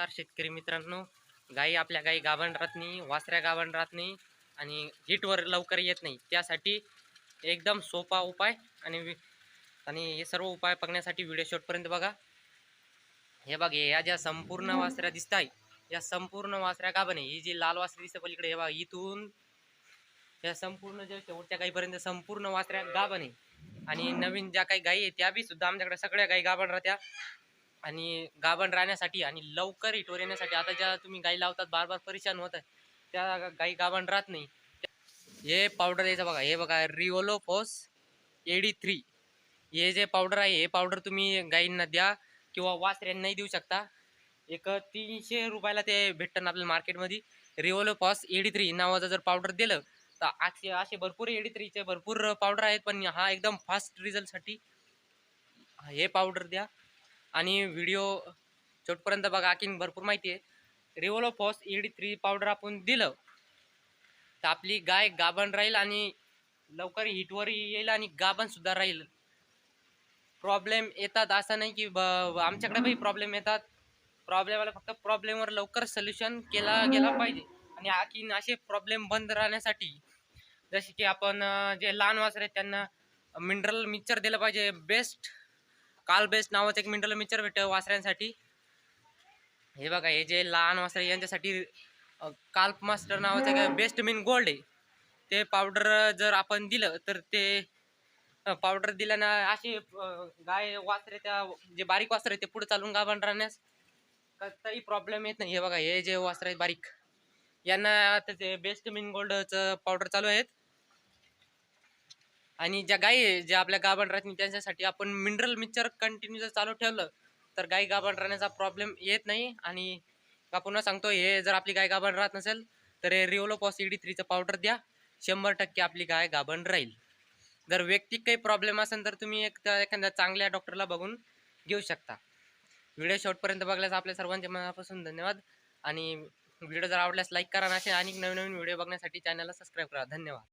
नमस्कार शेतकरी मित्रांनो. गाई आपल्या गाई गाभण राहत नाही वासऱ्या गाभण राहत नाही आणि हिटवर लवकर येत नाही. त्यासाठी एकदम सोपा उपाय आणि आणि हे सर्व उपाय बघण्यासाठी व्हिडिओ शेवटपर्यंत बघा. हे बघ या ज्या संपूर्ण वासऱ्या दिसत आहे या संपूर्ण वासऱ्या गाभण आहे. ही जी लाल वासरी दिसते पलीकडे हे बघा इथून या संपूर्ण ज्या शेवटच्या गाईपर्यंत संपूर्ण वासऱ्या गाभण आहे. आणि नवीन ज्या काही गाई आहे त्या बी सुद्धा आमच्याकडे सगळ्या गाई गाभण राहत्या. आणि गाभण राहण्यासाठी आणि लवकर हिटवर येण्यासाठी. आता ज्या तुम्ही गाई लावतात बार बार परेशान होत आहे त्या गाई गाभण राहत नाही. हे पावडर यायचं बघा हे बघा रिओलो फोस एडी थ्री हे जे पावडर आहे हे पावडर तुम्ही गाईंना द्या किंवा वासऱ्यांनाही देऊ शकता. एक तीनशे रुपयाला ते भेटतं आपल्याला मार्केटमध्ये. रिओलो फॉस एडी थ्री नावाचं जर पावडर दिलं तर असे असे भरपूर एडी थ्रीचे भरपूर पावडर आहेत पण हा एकदम फास्ट रिझल्टसाठी हे पावडर द्या. आणि व्हिडिओ शेवटपर्यंत बघा आणखीन भरपूर माहिती आहे. रिवोलोफॉस फॉस थ्री पावडर आपण दिलं तर आपली गाय गाभण राहील आणि लवकर हिटवर येईल आणि गाभण सुद्धा राहील. प्रॉब्लेम येतात असं नाही की ब आमच्याकडे काही प्रॉब्लेम येतात. प्रॉब्लेमला फक्त प्रॉब्लेमवर लवकर सोल्युशन केला गेला पाहिजे. आणि आणखीन असे प्रॉब्लेम बंद राहण्यासाठी जसे की आपण जे लहान वासरे आहेत त्यांना मिनरल मिक्सर दिलं पाहिजे बेस्ट काल बेस्ट नावाचं एक मिनरल मिक्सर भेटतं वासऱ्यांसाठी. हे बघा हे जे लहान वासरे यांच्यासाठी काल्प मास्टर नावाचं एक बेस्ट मिन गोल्ड आहे. ते पावडर जर आपण दिलं तर ते पावडर दिल्यानं अशी गाय वासरे त्या जे बारीक वासरे ते पुढे चालून गाभण राहण्यास काही प्रॉब्लेम येत नाही. हे बघा हे जे वासरे आहेत बारीक यांना आता ते बेस्ट मिन गोल्डचं पावडर चालू आहेत. आणि ज्या गाई आहे, ज्या आपल्या गाभण राहत नाही त्यांच्यासाठी आपण मिनरल मिक्सर कंटिन्यू जर चालू ठेवलं तर गाई गाभण राहण्याचा प्रॉब्लेम येत नाही. आणि का पुन्हा सांगतो हे जर आपली गाय गाभण राहत नसेल तर हे रिओलो पॉस डी थ्रीचं पावडर द्या. शंभर टक्के आपली गाय गाभण राहील. जर वैयक्तिक काही प्रॉब्लेम असेल तर तुम्ही एक एखाद्या चांगल्या डॉक्टरला बघून घेऊ शकता. व्हिडिओ शेवटपर्यंत बघल्यास आपल्या सर्वांच्या मनापासून धन्यवाद. आणि व्हिडिओ जर आवडल्यास लाईक करा असे अनेक नवीन नवीन व्हिडिओ बघण्यासाठी चॅनलला सबस्क्राईब करा. धन्यवाद.